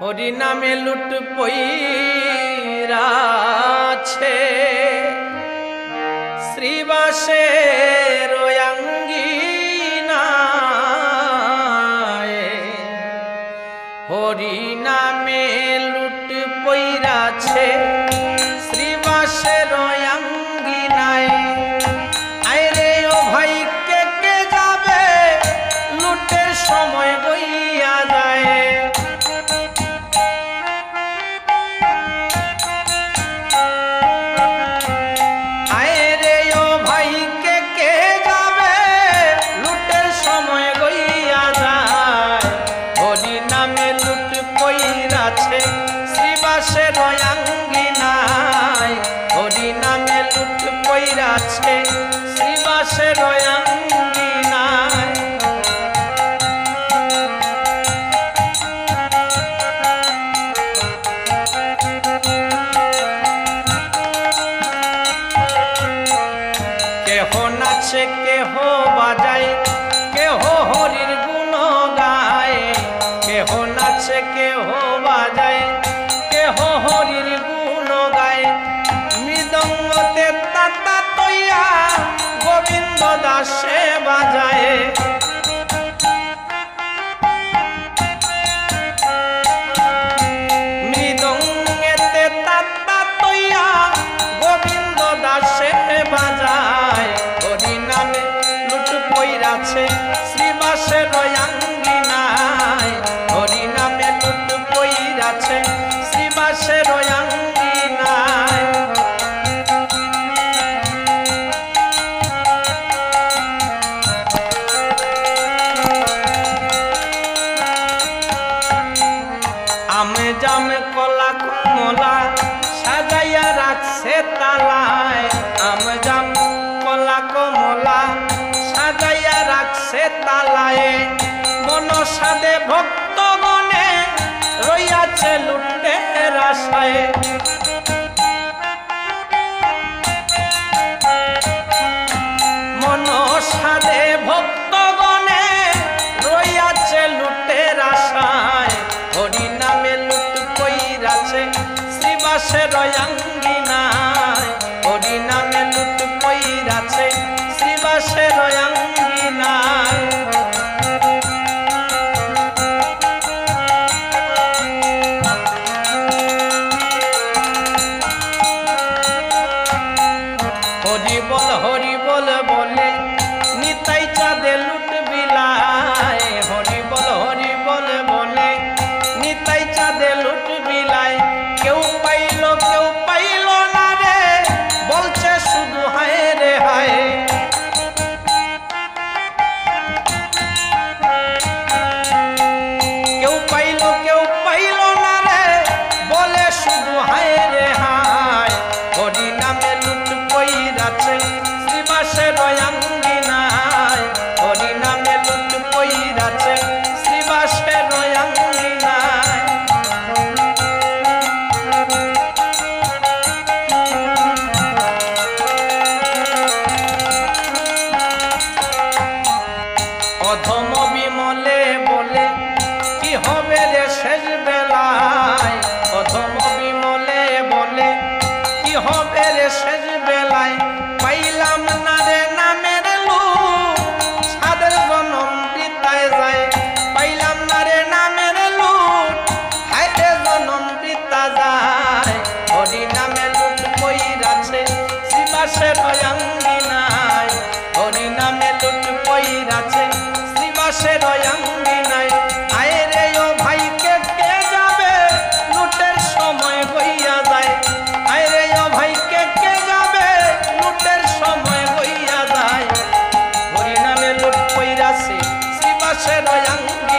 হরি নামে লুট পইরাছে। শ্রীবাসের অঙ্গিনায় হরি নামে লুট পইরাছে। ভাই কে কে যাবে সময় কইরাছে শ্রীবাসের অঙ্গিনায় হরি নামে লুট কইরাছে। শ্রীবাসের অঙ্গিনায় কেহ নাচে, কেহ বাজায়। কেহ হরির গুণ গায়। কেহ নাচে, কেহ লুটে রাশায়। মন রইয়াছে লুটের আশায় হরি নামে লুট হরি নামে লুট কইরাছে শ্রীবাসের অঙ্গিনায় অধম বিমলে বলে, কি হবে রে শেষ বেলায় অধম বিমলে বলে, কি হবে রে শেষ বেলায় পাইলাম না রে নামের শ্রীবাসের